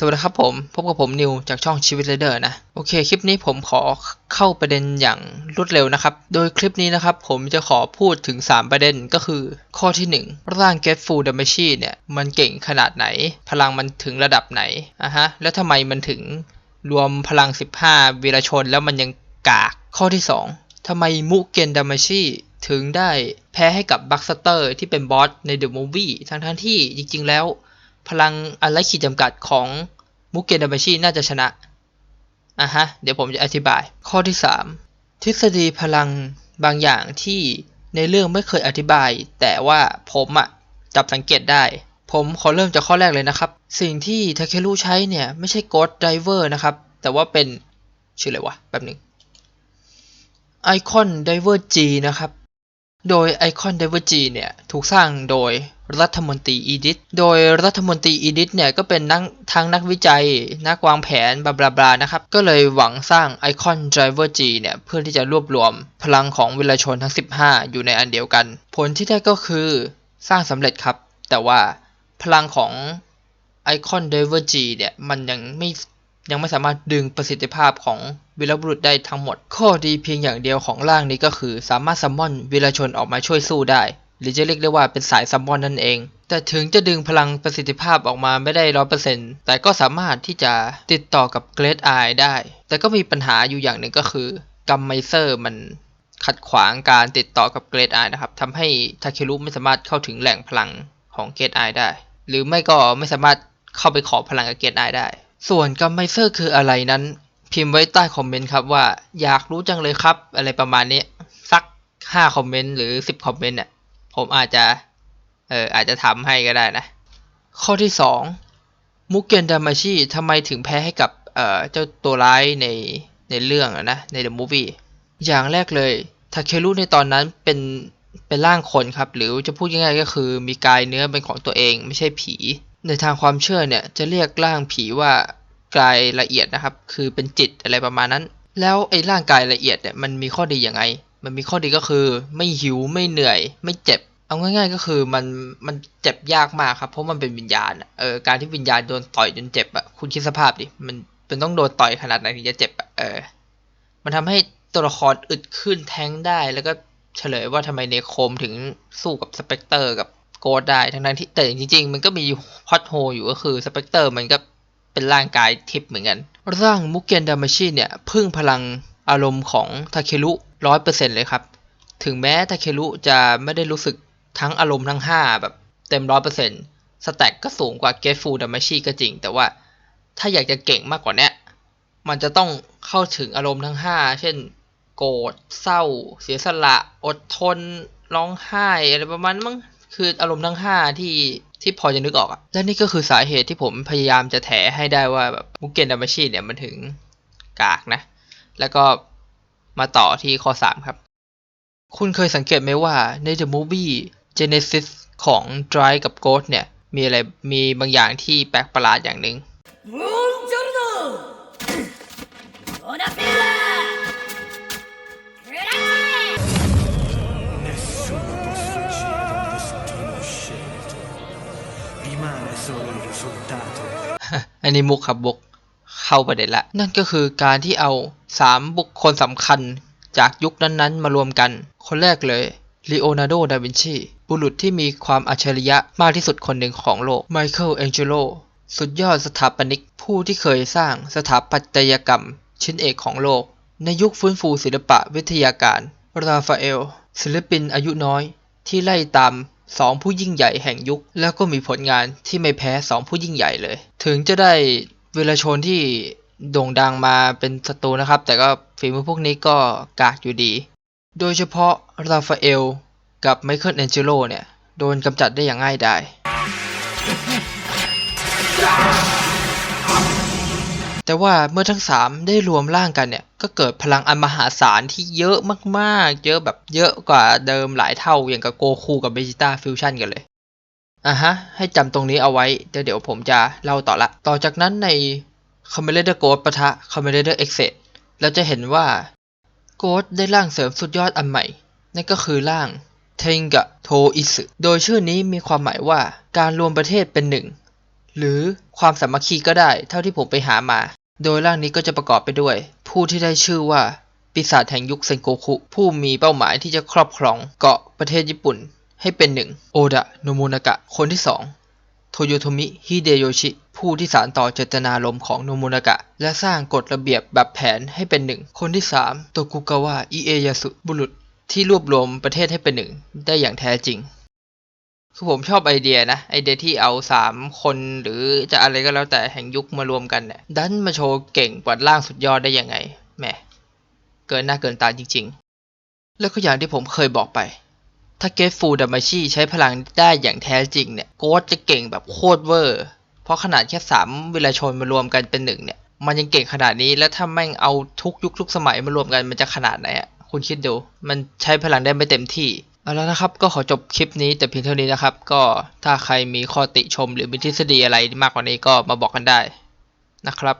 สวัสดีครับผมพบกับผมนิวจากช่องชีวิตเรเดอร์นะโอเคคลิปนี้ผมขอเข้าประเด็นอย่างรวดเร็วนะครับ โดยคลิปนี้นะครับผมจะขอพูดถึง 3 ประเด็นก็คือ ข้อที่ 1 ร่าง Get Full d a m a g e เนี่ย มันเก่งขนาดไหน พลังมันถึงระดับไหนอะฮะแล้วทำไมมันถึงรวมพลัง 15 วีรชนแล้วมันยังกาก ข้อที่ 2ทำไมมุกเกนดามาชิถึงได้แพ้ให้กับบัคสเตอร์ที่เป็นบอสในเดอะมูฟวี่ทั้งๆที่จริงๆแล้ว พลังอันไร้ขีดจำกัดของมุกเกนดามาชิน่าจะชนะอะฮะ เดี๋ยวผมจะอธิบาย ข้อที่ 3 ทฤษฎีพลังบางอย่างที่ในเรื่องไม่เคยอธิบาย แต่ว่าผมอะจับสังเกตได้ ผมขอเริ่มจากข้อแรกเลยนะครับ สิ่งที่ทาเครุใช้เนี่ย ไม่ใช่โกดไดเวอร์นะครับ แต่ว่าเป็น ชื่ออะไรวะแป๊บหนึ่งไอคอนไดเวอร์ G นะครับ โดยไอคอน d i v e r g เนี่ย ถูกสร้างโดย รัฐมนตรีอีดิทโดยรัฐมนตรีอีดิทเนี่ยก็เป็นนักทั้งนักวิจัย นักวางแผนบลาบลาบลานะครับ ก็เลยหวังสร้างไอคอน Driver G เนี่ยเพื่อที่จะรวบรวมพลังของวิลชนทั้ง 15 อยู่ในอันเดียวกัน ผลที่ได้ก็คือสร้างสำเร็จครับ แต่ว่าพลังของไอคอน Driver G เนี่ยมันยังไม่ยังไม่สามารถดึงประสิทธิภาพของวีรบุรุษได้ทั้งหมด ข้อดีเพียงอย่างเดียวของร่างนี้ก็คือ สามารถซัมมอนวีรชนออกมาช่วยสู้ได้ หรือจะเรียกได้ว่าเป็นสายซัมมอนนั่นเอง แต่ถึงจะดึงพลังประสิทธิภาพออกมาไม่ได้ร้อยเปอร์เซ็นต์แต่ก็สามารถที่จะติดต่อกับเกรดไอได้ แต่ก็มีปัญหาอยู่อย่างหนึ่งก็คือกัมไมเซอร์มันขัดขวางการติดต่อกับเกรดไอนะครับทำให้ทาเครุไม่สามารถเข้าถึงแหล่งพลังของเกรดไอได้ หรือไม่ก็ไม่สามารถเข้าไปขอพลังกับเกรดไอได้ ส่วนกัมไมเซอร์คืออะไรนั้น พิมพ์ไว้ใต้คอมเมนต์ครับว่าอยากรู้จังเลยครับ อะไรประมาณนี้สัก 5 คอมเมนต์หรือ 10 คอมเมนต์เนี่ย ผมอาจจะ เอออาจจะทำให้ก็ได้นะ ข้อที่2มุกเกนดามาชิทำไมถึงแพ้ให้กับเอ่อเจ้าตัวร้ายในในเรื่องอะนะในเดอะมูฟวี่อย่างแรกเลยทาเครุในตอนนั้นเป็นเป็นร่างคนครับ หรือจะพูดง่ายๆก็คือมีกายเนื้อเป็นของตัวเองไม่ใช่ผี ในทางความเชื่อเนี่ยจะเรียกร่างผีว่ากายละเอียดนะครับ คือเป็นจิตอะไรประมาณนั้น แล้วไอ้ร่างกายละเอียดเนี่ยมันมีข้อดีอยังไง มันมีข้อดีก็คือ ไม่หิวไม่เหนื่อย ไม่เจ็บ เอาง่ายๆก็คือมันมันเจ็บยากมากครับเพราะมันเป็นวิญญาณเออการที่วิญญาณโดนต่อยจนเจ็บอะคุณคิดสภาพดิมันเป็นต้องโดนต่อยขนาดไหนถึงจะเจ็บอะเออ มันทำให้ตัวละครอึดขึ้นแทงได้แล้วก็เฉลยว่าทำไมเนโคมถึงสู้กับสเปกเตอร์กับโกดได้ทั้งนั้นที่แต่จริงๆ มันก็มีพอดโฮอยู่ก็คือสเปกเตอร์มันก็เป็นร่างกายทิพย์เหมือนกัน ร่างมุกเกนดามาชิเนี่ยพึ่งพลังอารมณ์ของทาเครุ ร้อยเปอร์เซ็นต์เลยครับ ถึงแม้ทาเครุจะไม่ได้รู้สึกทั้งอารมณ์ทั้ง 5 แบบเต็มร้อยเปอร์เซ็นต์สแต็กก็สูงกว่าเกตฟูดามาชิก็จริง แต่ว่าถ้าอยากจะเก่งมากกว่านี้มันจะต้องเข้าถึงอารมณ์ทั้ง 5 เช่น โกรธเศร้า เสียสละอดทน ร้องไห้อะไรประมาณนั้นมั้งคืออารมณ์ทั้ง 5 ที่ที่พอจะนึกออกอะและนี่ก็คือสาเหตุที่ผมพยายามจะแถให้ได้ว่าแบบมุกเกนดามาชิเนี่ยมันถึงกากนะ แล้วก็ มาต่อที่ข้อ 3 ครับ คุณเคยสังเกตไหมว่าใน The Movie Genesis ของ Dry กับ Ghost เนี่ย มีอะไรมีบางอย่างที่แปลกประหลาดอย่างหนึ่ง Buongiorno! Buonasera! Grazie! Nessuno può sfuggire da un destino scelto. Rimane solo il risultato. อันนี้มุกครับบุก เข้าประเด็นละ นั่นก็คือการที่เอา 3 บุคคลสำคัญจากยุคนั้นๆ มารวมกัน คนแรกเลยลีโอนาร์โด ดาวินชี บุรุษที่มีความอัจฉริยะมากที่สุดคนหนึ่งของโลก ไมเคิล แองเจโล สุดยอดสถาปนิก ผู้ที่เคยสร้างสถาปัตยกรรม ชิ้นเอกของโลก ในยุคฟื้นฟูศิลปะวิทยาการ ราฟาเอล ศิลปินอายุน้อย ที่ไล่ตามสองผู้ยิ่งใหญ่แห่งยุค แล้วก็มีผลงานที่ไม่แพ้สองผู้ยิ่งใหญ่เลย ถึงจะได้ วลาชนที่โด่งดังมาเป็นศัตรูนะครับ แต่ก็ฝีมือพวกนี้ก็กากอยู่ดี โดยเฉพาะราฟาเอลกับไมเคิลแองเจโลเนี่ย โดนกำจัดได้อย่างง่ายดาย แต่ว่าเมื่อทั้งสามได้รวมร่างกันเนี่ย ก็เกิดพลังอันมหาศาลที่เยอะมากๆ เยอะแบบเยอะกว่าเดิมหลายเท่าอย่างกับโกคูกับเบจิต้าฟิวชั่นกันเลย อะฮะ ให้จำตรงนี้เอาไว้ เดี๋ยวเดี๋ยวผมจะเล่าต่อละ ต่อจากนั้นใน c o m m a n d e r Ghost ปะทะ c o m m a n d e r e x e เราจะเห็นว่า Ghost ได้ร่างเสริมสุดยอดอันใหม่ นั่นก็คือร่างเทงกะโทอิสึโดยชื่อนี้มีความหมายว่าการรวมประเทศเป็นหนึ่ง หรือความสามัคคีก็ได้ เท่าที่ผมไปหามา โดยร่างนี้ก็จะประกอบไปด้วย ผู้ที่ได้ชื่อว่าปีศาจแห่งยุคเซนโกคุ ผู้มีเป้าหมายที่จะครอบครองเกาะประเทศญี่ปุ่น ให้เป็นหนึ่งโอดะโนโมนากะ คนที่สองโทโยโทมิ ฮิเดโยชิ ผู้ที่สานต่อเจตนารมณ์ของโนโมนากะ และสร้างกฎระเบียบแบบแผนให้เป็นหนึ่ง คนที่สามโตกุกาวะ อิเอยาสุบุรุษ ที่รวบรวมประเทศให้เป็นหนึ่ง ได้อย่างแท้จริงคือผมชอบไอเดียนะ ไอเดียที่เอาสามคนหรือจะอะไรก็แล้วแต่แห่งยุคมารวมกันเนี่ยดันมาโชว์เก่งกว่าร่างสุดยอดได้ยังไงแหมเกินหน้าเกินตาจริง ๆ แล้วก็อย่างที่ผมเคยบอกไป ถ้าเกตฟูดามาชิใช้พลังได้อย่างแท้จริงเนี่ยโกดจะเก่งแบบโคตรเวอร์ เพราะขนาดแค่สามวิลาชนมารวมกันเป็นหนึ่งเนี่ย มันยังเก่งขนาดนี้แล้วถ้าแม่งเอาทุกยุคทุกสมัยมารวมกันมันจะขนาดไหนอะคุณคิดดู มันใช้พลังได้ไม่เต็มที่เอาแล้วนะครับ ก็ขอจบคลิปนี้แต่เพียงเท่านี้นะครับ ก็ถ้าใครมีข้อติชมหรือมีทฤษฎีอะไรมากกว่านี้ก็มาบอกกันได้นะครับ